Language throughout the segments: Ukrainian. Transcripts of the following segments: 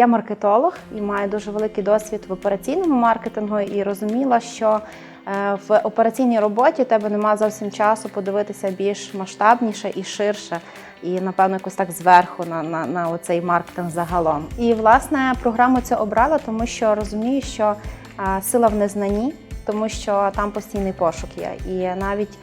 я маркетолог і маю дуже великий досвід в операційному маркетингу і розуміла, що е, в операційній роботі тебе немає зовсім часу подивитися більш масштабніше і ширше, і напевно якось так зверху на, на, на оцей маркетинг загалом. І власне програму цю обрала, тому що розумію, що сила в незнанні, тому що там постійний пошук є. І навіть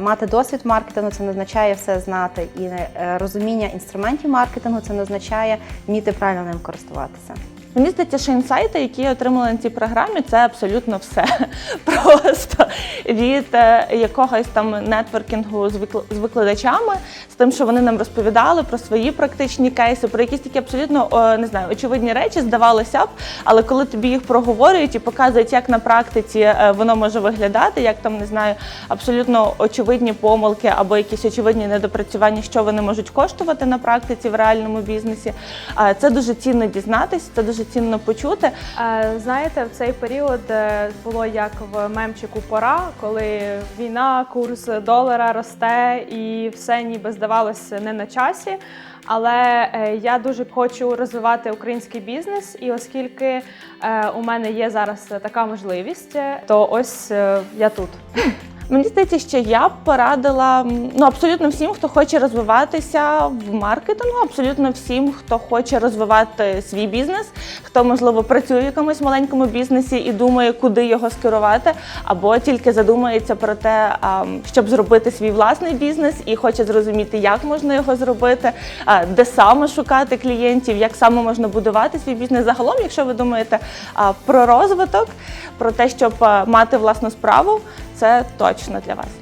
мати досвід маркетингу це не означає все знати, і е, розуміння інструментів маркетингу це не означає вміти правильно ним користуватися. Мені здається, що інсайти, які я отримала на цій програмі, це абсолютно все. Просто від е, якогось там нетворкінгу з викл- з викладачами, з тим, що вони нам розповідали про свої практичні кейси, про якісь такі абсолютно не знаю, очевидні речі, здавалося б, але коли тобі їх проговорюють і показують, як на практиці е, воно може виглядати, як там не знаю, абсолютно очевидні помилки або якісь очевидні недопрацювання, що вони можуть коштувати на практиці в реальному бізнесі. е, Це дуже цінно дізнатись, це дуже цінно почути. Е, Знаєте, в цей період е, було як в мемчику пора, коли війна, курс долара росте і все ніби здавалося не на часі. Але е, я дуже хочу розвивати український бізнес, і оскільки у мене є зараз така можливість, то ось я тут. Мені здається, що я б порадила ну абсолютно всім, хто хоче розвиватися в маркетингу, абсолютно всім, хто хоче розвивати свій бізнес, хто можливо працює в якомусь маленькому бізнесі і думає, куди його скерувати, або тільки задумається про те, щоб зробити свій власний бізнес і хоче зрозуміти, як можна його зробити, де саме шукати клієнтів, як саме можна будувати свій бізнес. Загалом, якщо ви думаєте про розвиток, про те, щоб мати власну справу, це точно для вас.